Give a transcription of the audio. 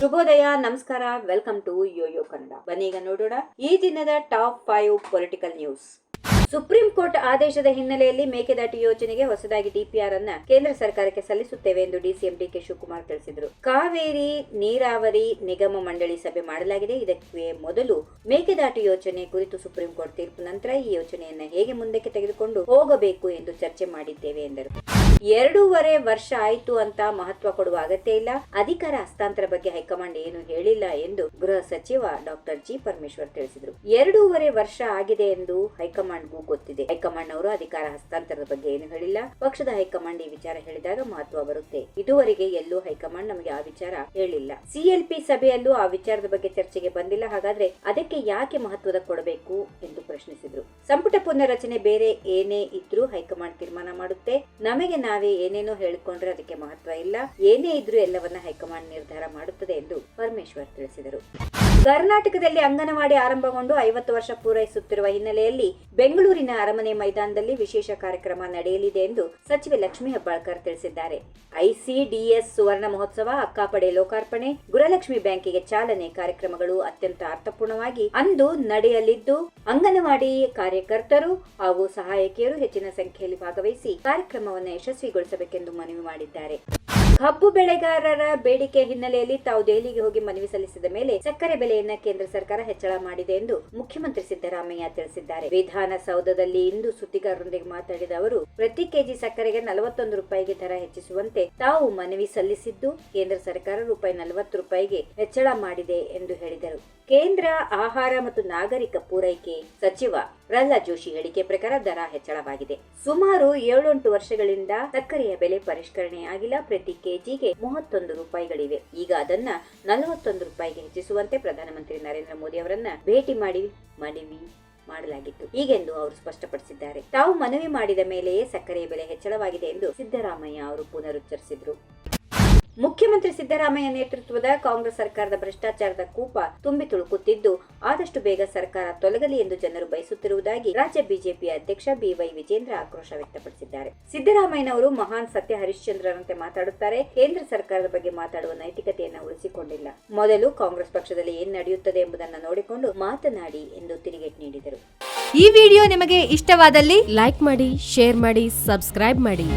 ಶುಭೋದಯ ನಮಸ್ಕಾರ welcome to YoYo Kannada ಬನ್ನಿ ಈಗ ನೋಡೋಣ ಈ ದಿನದ top five political news supreme court ಆದೇಶದ ಹಿನ್ನೆಲೆಯಲ್ಲಿ ಮೇಕೆದಾಟು ಯೋಜನೆಗೆ ಹೊಸದಾಗಿ ಡಿಪಿಆರ್ ಅನ್ನ ಕೇಂದ್ರ ಸರ್ಕಾರಕ್ಕೆ ಸಲ್ಲಿಸುತ್ತೇವೆ ಎಂದು ಡಿಸಿಎಂ ಡಿಕೆ ಶಿವಕುಮಾರ್ ತಿಳಿಸಿದರು. ಕಾವೇರಿ ನೀರಾವರಿ ನಿಗಮ ಮಂಡಳಿ ಸಭೆ ಮಾಡಲಾಗಿದೆ. ಇದಕ್ಕೆ ಮೊದಲು ಮೇಕೆದಾಟು ಯೋಜನೆ ಕುರಿತು ಸುಪ್ರೀಂ ಕೋರ್ಟ್ ತೀರ್ಪು ನಂತರ ಈ ಯೋಜನೆಯನ್ನು ಹೇಗೆ ಮುಂದಕ್ಕೆ ತೆಗೆದುಕೊಂಡು ಹೋಗಬೇಕು ಎಂದು ಚರ್ಚೆ ಮಾಡಿದ್ದೇವೆ ಎಂದರು. ಎರಡೂವರೆ ವರ್ಷ ಆಯ್ತು ಅಂತ ಮಹತ್ವ ಕೊಡುವ ಅಗತ್ಯ ಇಲ್ಲ. ಅಧಿಕಾರ ಹಸ್ತಾಂತರ ಬಗ್ಗೆ ಹೈಕಮಾಂಡ್ ಏನು ಹೇಳಿಲ್ಲ ಎಂದು ಗೃಹ ಸಚಿವ ಡಾಕ್ಟರ್ ಜಿ ಪರಮೇಶ್ವರ್ ತಿಳಿಸಿದರು. ಎರಡೂವರೆ ವರ್ಷ ಆಗಿದೆ ಎಂದು ಹೈಕಮಾಂಡ್ಗೂ ಗೊತ್ತಿದೆ ಹೈಕಮಾಂಡ್ ಅವರು ಅಧಿಕಾರ ಹಸ್ತಾಂತರದ ಬಗ್ಗೆ ಏನು ಹೇಳಿಲ್ಲ. ಪಕ್ಷದ ಹೈಕಮಾಂಡ್ ಈ ವಿಚಾರ ಹೇಳಿದಾಗ ಮಹತ್ವ ಬರುತ್ತೆ. ಇದುವರೆಗೆ ಎಲ್ಲೂ ಹೈಕಮಾಂಡ್ ನಮಗೆ ಆ ವಿಚಾರ ಹೇಳಿಲ್ಲ. ಸಿಎಲ್ಪಿ ಸಭೆಯಲ್ಲೂ ಆ ವಿಚಾರದ ಬಗ್ಗೆ ಚರ್ಚೆಗೆ ಬಂದಿಲ್ಲ. ಹಾಗಾದ್ರೆ ಅದಕ್ಕೆ ಯಾಕೆ ಮಹತ್ವದ ಕೊಡಬೇಕು ಎಂದು ಪ್ರಶ್ನಿಸಿದ್ರು. ಸಂಪುಟ ಪುನರ್ರಚನೆ ಬೇರೆ ಏನೇ ಇದ್ರೂ ಹೈಕಮಾಂಡ್ ತೀರ್ಮಾನ ಮಾಡುತ್ತೆ. ನಮಗೆ ನಾವೇ ಏನೇನೋ ಹೇಳಿಕೊಂಡ್ರೆ ಅದಕ್ಕೆ ಮಹತ್ವ ಇಲ್ಲ. ಏನೇ ಇದ್ರೂ ಎಲ್ಲವನ್ನ ಹೈಕಮಾಂಡ್ ನಿರ್ಧಾರ ಮಾಡುತ್ತದೆ ಎಂದು ಪರಮೇಶ್ವರ್ ತಿಳಿಸಿದರು. ಕರ್ನಾಟಕದಲ್ಲಿ ಅಂಗನವಾಡಿ ಆರಂಭಗೊಂಡು ಐವತ್ತು ವರ್ಷ ಪೂರೈಸುತ್ತಿರುವ ಹಿನ್ನೆಲೆಯಲ್ಲಿ ಬೆಂಗಳೂರಿನ ಅರಮನೆ ಮೈದಾನದಲ್ಲಿ ವಿಶೇಷ ಕಾರ್ಯಕ್ರಮ ನಡೆಯಲಿದೆ ಎಂದು ಸಚಿವೆ ಲಕ್ಷ್ಮೀ ಹೆಬ್ಬಾಳ್ಕರ್ ತಿಳಿಸಿದ್ದಾರೆ. ಐಸಿಡಿಎಸ್ ಸುವರ್ಣ ಮಹೋತ್ಸವ, ಅಕ್ಕಾಪಡೆ ಲೋಕಾರ್ಪಣೆ ಗುರಲಕ್ಷ್ಮಿ ಬ್ಯಾಂಕಿಗೆ ಚಾಲನೆ ಕಾರ್ಯಕ್ರಮಗಳು ಅತ್ಯಂತ ಅರ್ಥಪೂರ್ಣವಾಗಿ ಅಂದು ನಡೆಯಲಿದ್ದು, ಅಂಗನವಾಡಿ ಕಾರ್ಯಕರ್ತರು ಹಾಗೂ ಸಹಾಯಕಿಯರು ಹೆಚ್ಚಿನ ಸಂಖ್ಯೆಯಲ್ಲಿ ಭಾಗವಹಿಸಿ ಕಾರ್ಯಕ್ರಮವನ್ನು ಯಶಸ್ವಿಗೊಳಿಸಬೇಕೆಂದು ಮನವಿ ಮಾಡಿದ್ದಾರೆ. ಕಬ್ಬು ಬೆಳೆಗಾರರ ಬೇಡಿಕೆ ಹಿನ್ನೆಲೆಯಲ್ಲಿ ತಾವು ದೆಹಲಿಗೆ ಹೋಗಿ ಮನವಿ ಸಲ್ಲಿಸಿದ ಮೇಲೆ ಸಕ್ಕರೆ ಬೆಲೆಯನ್ನ ಕೇಂದ್ರ ಸರ್ಕಾರ ಹೆಚ್ಚಳ ಮಾಡಿದೆ ಎಂದು ಮುಖ್ಯಮಂತ್ರಿ ಸಿದ್ದರಾಮಯ್ಯ ತಿಳಿಸಿದ್ದಾರೆ. ವಿಧಾನಸೌಧದಲ್ಲಿ ಇಂದು ಸುದ್ದಿಗಾರರೊಂದಿಗೆ ಮಾತನಾಡಿದ ಅವರು, ಪ್ರತಿ ಕೆಜಿ ಸಕ್ಕರೆಗೆ ನಲವತ್ತೊಂದು ರೂಪಾಯಿಗೆ ದರ ಹೆಚ್ಚಿಸುವಂತೆ ತಾವು ಮನವಿ ಸಲ್ಲಿಸಿದ್ದು, ಕೇಂದ್ರ ಸರ್ಕಾರ ರೂಪಾಯಿ ನಲವತ್ತು ರೂಪಾಯಿಗೆ ಹೆಚ್ಚಳ ಮಾಡಿದೆ ಎಂದು ಹೇಳಿದರು. ಕೇಂದ್ರ ಆಹಾರ ಮತ್ತು ನಾಗರಿಕ ಪೂರೈಕೆ ಸಚಿವ ಪ್ರಹ್ಲಾದ್ ಜೋಶಿ ಹೇಳಿಕೆ ಪ್ರಕಾರ ದರ ಹೆಚ್ಚಳವಾಗಿದೆ. ಸುಮಾರು ಏಳೆಂಟು ವರ್ಷಗಳಿಂದ ಸಕ್ಕರೆಯ ಬೆಲೆ ಪರಿಷ್ಕರಣೆಯಾಗಿಲ್ಲ. ಪ್ರತಿ ಕೆಜಿಗೆ ಮೂವತ್ತೊಂದು ರೂಪಾಯಿಗಳಿವೆ. ಈಗ ಅದನ್ನ ನಲವತ್ತೊಂದು ರೂಪಾಯಿಗೆ ಹೆಚ್ಚಿಸುವಂತೆ ಪ್ರಧಾನಮಂತ್ರಿ ನರೇಂದ್ರ ಮೋದಿ ಅವರನ್ನ ಭೇಟಿ ಮಾಡಿ, ಮನವಿ ಮಾಡಲಾಗಿತ್ತು. ಹೀಗೆಂದು ಅವರು ಸ್ಪಷ್ಟಪಡಿಸಿದ್ದಾರೆ. ತಾವು ಮನವಿ ಮಾಡಿದ ಮೇಲೆಯೇ ಸಕ್ಕರೆ ಬೆಲೆ ಹೆಚ್ಚಳವಾಗಿದೆ ಎಂದು ಸಿದ್ದರಾಮಯ್ಯ ಅವರು ಪುನರುಚ್ಚರಿಸಿದ್ರು. ಮುಖ್ಯಮಂತ್ರಿ ಸಿದ್ದರಾಮಯ್ಯ ನೇತೃತ್ವದ ಕಾಂಗ್ರೆಸ್ ಸರ್ಕಾರದ ಭ್ರಷ್ಟಾಚಾರದ ಕೂಪ ತುಂಬಿ ತುಳುಕುತ್ತಿದ್ದು, ಆದಷ್ಟು ಬೇಗ ಸರ್ಕಾರ ತೊಲಗಲಿ ಎಂದು ಜನರು ಬಯಸುತ್ತಿರುವುದಾಗಿ ರಾಜ್ಯ ಬಿಜೆಪಿ ಅಧ್ಯಕ್ಷ ಬಿವೈ ವಿಜೇಂದ್ರ ಆಕ್ರೋಶ ವ್ಯಕ್ತಪಡಿಸಿದ್ದಾರೆ. ಸಿದ್ದರಾಮಯ್ಯನವರು ಮಹಾನ್ ಸತ್ಯ ಹರಿಶ್ಚಂದ್ರರಂತೆ ಮಾತಾಡುತ್ತಾರೆ. ಕೇಂದ್ರ ಸರ್ಕಾರದ ಬಗ್ಗೆ ಮಾತಾಡುವ ನೈತಿಕತೆಯನ್ನು ಉಳಿಸಿಕೊಂಡಿಲ್ಲ. ಮೊದಲು ಕಾಂಗ್ರೆಸ್ ಪಕ್ಷದಲ್ಲಿ ಏನ್ ನಡೆಯುತ್ತದೆ ಎಂಬುದನ್ನು ನೋಡಿಕೊಂಡು ಮಾತನಾಡಿ ಎಂದು ತಿರುಗೇಟು ನೀಡಿದರು. ಈ ವಿಡಿಯೋ ನಿಮಗೆ ಇಷ್ಟವಾದಲ್ಲಿ ಲೈಕ್ ಮಾಡಿ, ಶೇರ್ ಮಾಡಿ, ಸಬ್ಸ್ಕ್ರೈಬ್ ಮಾಡಿ.